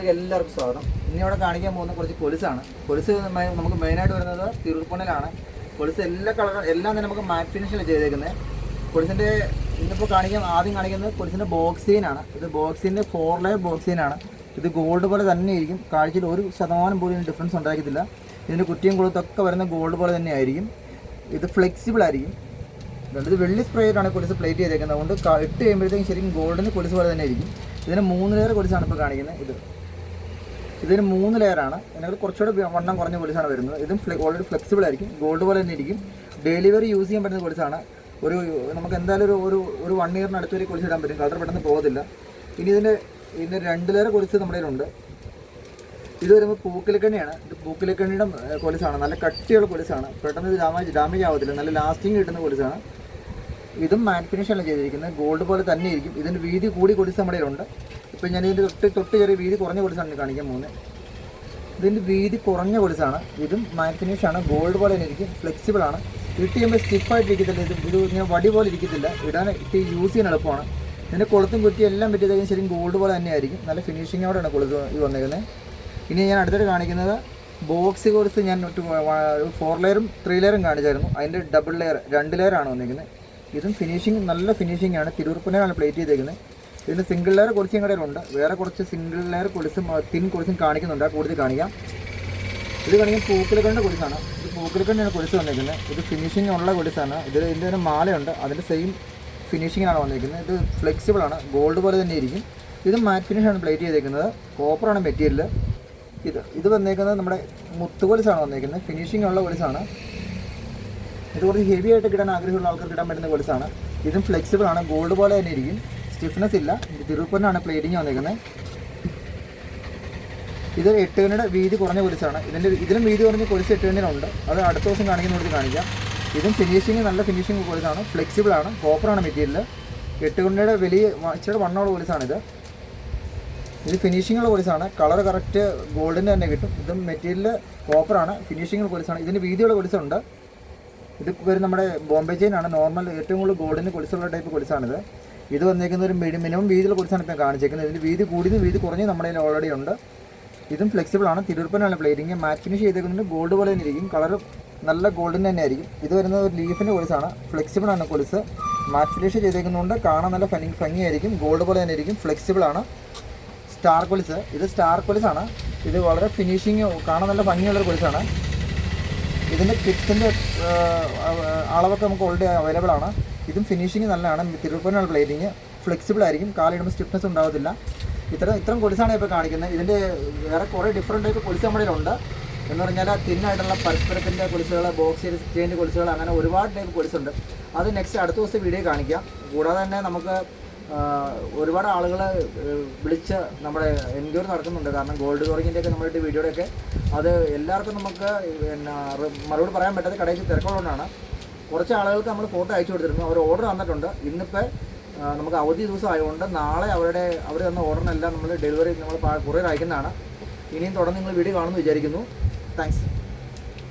എല്ലാവർക്കും സ്വാഗതം. ഇന്ന് ഇവിടെ കാണിക്കാൻ പോകുന്ന കുറച്ച് കൊലുസാണ് കൊലുസ് നമുക്ക് മെയിനായിട്ട് വരുന്നത് തിരുപ്പണലാണ് കൊലുസ് എല്ലാ കളർ എല്ലാം തന്നെ നമുക്ക് മാറ്റ് ഫിനിഷിലാണ് ചെയ്തേക്കുന്നത് കൊലുസിന്റെ ഇന്നിപ്പോൾ കാണിക്കാൻ ആദ്യം കാണിക്കുന്നത് കൊലുസിന്റെ ബോക്സീനാണ് ഇത് ബോക്സിന്റെ ഫോർ ലെയർ ബോക്സീനാണ് ഇത് ഗോൾഡ് പോലെ തന്നെ ആയിരിക്കും. കാഴ്ചയിൽ ഒരു ശതമാനം പോലും ഡിഫറൻസ് ഉണ്ടാക്കത്തില്ല. ഇതിന്റെ കുറ്റിയും കൊളുത്തൊക്കെ വരുന്ന ഗോൾഡ് പോലെ തന്നെ ആയിരിക്കും. ഇത് ഫ്ലെക്സിബിൾ ആയിരിക്കും. ഇത് വെള്ളി സ്പ്രേയിലാണ് കൊലുസ് പ്ലേറ്റ് ചെയ്തേക്കുന്നത്. അതുകൊണ്ട് ഇട്ട് കഴിയുമ്പോഴത്തേക്കും ശരിക്കും ഗോൾഡിന് കൊലുസ് പോലെ തന്നെ ആയിരിക്കും. ഇതിന് മൂന്ന് ലെയർ കൊലുസാണ് ഇപ്പോൾ കാണിക്കുന്നത്. ഇത് ഇതിന് മൂന്ന് ലെയറാണ് ഇതിനകത്ത് കുറച്ചുകൂടെ വണ്ണം കുറഞ്ഞ പോലീസാണ് വരുന്നത്. ഇതും ഓൾറെഡി ഫ്ലെക്സിബിൾ ആയിരിക്കും. ഗോൾഡ് പോലെ തന്നെ ഇരിക്കും. ഡെലിവറി യൂസ് ചെയ്യാൻ പറ്റുന്ന പോലീസാണ് ഒരു നമുക്ക് എന്തായാലും ഒരു ഒരു ഒരു വൺ ഇയറിന് അടുത്ത് വരെ കുളിച്ചിടാൻ പറ്റും. കളർ പെട്ടെന്ന് പോകത്തില്ല. ഇനി ഇതിന്റെ ഇതിന്റെ രണ്ട് ലെയർ കുളിച്ച് നമ്മുടെ കയ്യിലുണ്ട്. ഇത് വരുമ്പോൾ പൂക്കിലക്കണ്ണിയാണ്. ഇത് പൂക്കിലക്കണ്ണിയുടെ കൊലുസാണ് നല്ല കട്ടിയുള്ള കൊലുസാണ് പെട്ടെന്ന് ഇത് ഡാമേജ് ഡാമേജ് ആവത്തില്ല. നല്ല ലാസ്റ്റിംഗ് കിട്ടുന്ന കൊലുസാണ് ഇതും മാറ്റ് ഫിനിഷാണ് ചെയ്തിരിക്കുന്നത്. ഗോൾഡ് പോലെ തന്നെ ഇരിക്കും. ഇതിന്റെ വീതി കൂടി കൊലുസ് നമ്മുടെ കയ്യിലുണ്ട്. ഇപ്പം ഞാൻ ഇതിന്റെ തൊട്ട് തൊട്ട് ചെറിയ വീതി കുറഞ്ഞ കൊടുത്താണ് കാണിക്കാൻ പോകുന്നത്. ഇതിന്റെ വീതി കുറഞ്ഞ കൊടുത്താണ് ഇതും മാറ്റ് ഫിനിഷാണ് ഗോൾഡ് പോലെ തന്നെ ഇരിക്കും. ഫ്ലെക്സിബിൾ ആണ്. ഇട്ട് ചെയ്യുമ്പോൾ സ്റ്റിഫായിട്ട് ഇരിക്കത്തില്ല. ഇത് ഇത് ഇങ്ങനെ വടി പോലെ ഇരിക്കത്തില്ല. ഇടാൻ ഇട്ട് യൂസ് ചെയ്യാൻ എളുപ്പമാണ്. ഇതിന്റെ കൊളുത്തും കുറ്റി എല്ലാം പറ്റിയതായിരിക്കും ശരിക്കും ഗോൾഡ് പോലെ തന്നെ ആയിരിക്കും. നല്ല ഫിനിഷിങ്ങോടെയാണ് കൊളുത്ത് ഇത് വന്നേക്കുന്നത് ഇനി ഞാൻ അടുത്തായിട്ട് കാണിക്കുന്നത് ബോക്സ് കോഴ്സ് ഞാൻ ഫോർ ലെയറും ത്രീ ലെയറും കാണിച്ചായിരുന്നു. അതിന്റെ ഡബിൾ ലെയർ രണ്ട് ലെയറാണ് വന്നിരിക്കുന്നത് ഇതും ഫിനിഷിങ് നല്ല ഫിനിഷിംഗ് ആണ്. തിരുവപ്പനയാണ് പ്ലേറ്റ് ചെയ്തേക്കുന്നത്. ഇതിന് സിംഗിൾ ലെയർ കൊളിച്ചും കടയിലുണ്ട് വേറെ കുറച്ച് സിംഗിൾ ലെയർ കൊളിച്ചും തിൻ കൊളിച്ചും കാണിക്കുന്നുണ്ട്. കൂടുതൽ കാണിക്കാം. ഇത് കാണിക്കാൻ പൂക്കിലക്കണ്ണിന്റെ കൊലുസാണ് ഇത് പൂക്കിലക്കണ്ണിയാണ് കൊലുസ് വന്നിരിക്കുന്നത് ഇത് ഫിനിഷിംഗ് ഉള്ള കൊലുസാണ് ഇത് ഇതിന്റെ ഒരു മാലയുണ്ട്. അതിന്റെ സെയിം ഫിനിഷിങ്ങാണ് വന്നിരിക്കുന്നത് ഇത് ഫ്ലെക്സിബിൾ ആണ്. ഗോൾഡ് പോലെ തന്നെ ഇരിക്കും. ഇത് മാറ്റ് ഫിനിഷാണ് പ്ലേറ്റ് ചെയ്തേക്കുന്നത്. കോപ്പറാണ് മെറ്റീരിയൽ ഇത് ഇത് വന്നേക്കുന്നത് നമ്മുടെ മുത്ത് കൊലുസാണ് വന്നേക്കുന്നത്. ഫിനിഷിംഗ് ഉള്ള കൊലുസാണ് ഇത് കുറച്ച് ഹെവി ആയിട്ട് കിട്ടാൻ ആഗ്രഹമുള്ള ആൾക്കാർക്ക് കിട്ടാൻ പറ്റുന്ന കൊലുസാണ് ഇതും ഫ്ലെക്സിബിൾ ആണ്. ഗോൾഡ് പോലെ തന്നെ ഇരിക്കും. സ്റ്റിഫ്നെസ് ഇല്ല. തിരുപ്പനാണ് പ്ലേറ്റിങ് വന്നിരിക്കുന്നത്. ഇത് എട്ടുകണിയുടെ വീതി കുറഞ്ഞ കൊലുസാണ് ഇതിന്റെ ഇതിലും വീതി കുറഞ്ഞ കൊലുസ് എട്ടുകണിയിലുണ്ട് അത് അടുത്ത ദിവസം കാണിക്കുന്ന കൊടുത്ത് കാണിക്കാം. ഇതും ഫിനിഷിങ് നല്ല ഫിനിഷിങ് കൊലുസാണ് ഫ്ലെക്സിബിൾ ആണ്. കോപ്പറാണ് മെറ്റീരിയൽ എട്ടുകണിയുടെ വലിയ ഇച്ചിരി വണ്ണമുള്ള കൊലുസാണിത് ഇത് ഫിനിഷിങ്ങുള്ള കൊലുസാണ് കളർ കറക്റ്റ് ഗോൾഡിന്റെ തന്നെ കിട്ടും. ഇത് മെറ്റീരിയൽ കോപ്പറാണ് ഫിനിഷിങ്ങുള്ള കൊലുസാണ് ഇതിന് വീതിയുള്ള കൊലുസുണ്ട് ഇത് വരും നമ്മുടെ ബോംബെ ചെയിനാണ് നോർമൽ ഏറ്റവും കൂടുതൽ ഗോൾഡിന് കൊലുസുള്ള ടൈപ്പ് കൊലുസാണിത് ഇത് വന്നേക്കുന്ന ഒരു മിനിമം വീതിയുള്ള കുറിച്ചാണ് ഇപ്പോൾ കാണിച്ചേക്കുന്നത്. ഇതിന് വീതി കൂടിയതും വീതി കുറഞ്ഞ് നമ്മുടെ കയ്യിൽ ഓൾറെഡി ഉണ്ട്. ഇതും ഫ്ലെക്സിബിൾ ആണ്. തിരുപ്പനാണ് പ്ലേറ്റിംഗ് മാറ്റ് ഫിനിഷ് ചെയ്തേക്കുന്നത് ഗോൾഡ് പോലെ തന്നെ ഇരിക്കും. കളർ നല്ല ഗോൾഡിന് തന്നെ ആയിരിക്കും. ഇത് വരുന്നത് ഒരു ലീഫിന്റെ കൊലുസാണ് ഫ്ലെക്സിബിൾ ആണ്. കൊലുസ് മാറ്റ് ഫിനിഷ് ചെയ്തേക്കുന്നതുകൊണ്ട് കാണാൻ നല്ല ഭംഗി ഭംഗിയായിരിക്കും. ഗോൾഡ് പോലെ തന്നെ ഇരിക്കും. ഫ്ലെക്സിബിൾ ആണ്. സ്റ്റാർ കൊലിസ് ഇത് സ്റ്റാർ കൊലിസാണ് ഇത് വളരെ ഫിനിഷിങ് കാണാൻ നല്ല ഭംഗിയുള്ളൊരു കൊലിസാണ് ഇതിന്റെ കിറ്റ്സിന്റെ അളവൊക്കെ നമുക്ക് ഓൾറെഡി അവൈലബിൾ ആണ്. ഇതും ഫിനിഷിങ് നല്ലതാണ്. തിരുവനന്തപുരം പ്ലേറ്റിങ് ഫ്ലെക്സിബിൾ ആയിരിക്കും. കാലിടുമ്പോൾ സ്റ്റിഫ്നെസ് ഉണ്ടാവത്തില്ല. ഇത്ര ഇത്രയും കൊലിസാണ് ഇപ്പോൾ കാണിക്കുന്നത്. ഇതിന്റെ വേറെ കുറേ ഡിഫറെന്റ് ടൈപ്പ് കൊലിസ് നമ്മുടെ ഉണ്ട് എന്ന് പറഞ്ഞാൽ തിന്നായിട്ടുള്ള പരസ്പരത്തിന്റെ കൊലുസുകൾ ബോക്സ് ചെയ്തിന്റെ കൊലുസുകൾ അങ്ങനെ ഒരുപാട് ടൈപ്പ് കൊലിസുണ്ട്. അത് നെക്സ്റ്റ് അടുത്ത ദിവസം വീഡിയോ കാണിക്കാം. കൂടാതെ തന്നെ നമുക്ക് ഒരുപാട് ആളുകൾ വിളിച്ച് നമ്മുടെ എൻക്വയറി നടക്കുന്നുണ്ട്. കാരണം ഗോൾഡ് കവറിങ്ങിന്റെ ഒക്കെ നമ്മുടെ വീഡിയോയുടെ ഒക്കെ അത് എല്ലാവർക്കും നമുക്ക് പിന്നെ മറുപടി പറയാൻ പറ്റാത്ത കടയിൽ തിരക്കുള്ളതുകൊണ്ടാണ്. കുറച്ച് ആളുകൾക്ക് നമ്മൾ ഫോട്ടോ അയച്ചു കൊടുത്തിരുന്നു. അവർ ഓർഡർ തന്നിട്ടുണ്ട്. ഇന്നിപ്പോൾ നമുക്ക് അവധി ദിവസം ആയതുകൊണ്ട് നാളെ അവരുടെ അവർ തന്ന ഓർഡറിനെല്ലാം നമ്മൾ ഡെലിവറി നമ്മൾ കുറേ അയക്കുന്നതാണ്. ഇനിയും തുടർന്ന് നിങ്ങൾ വീഡിയോ കാണുമെന്ന് വിചാരിക്കുന്നു. താങ്ക്സ്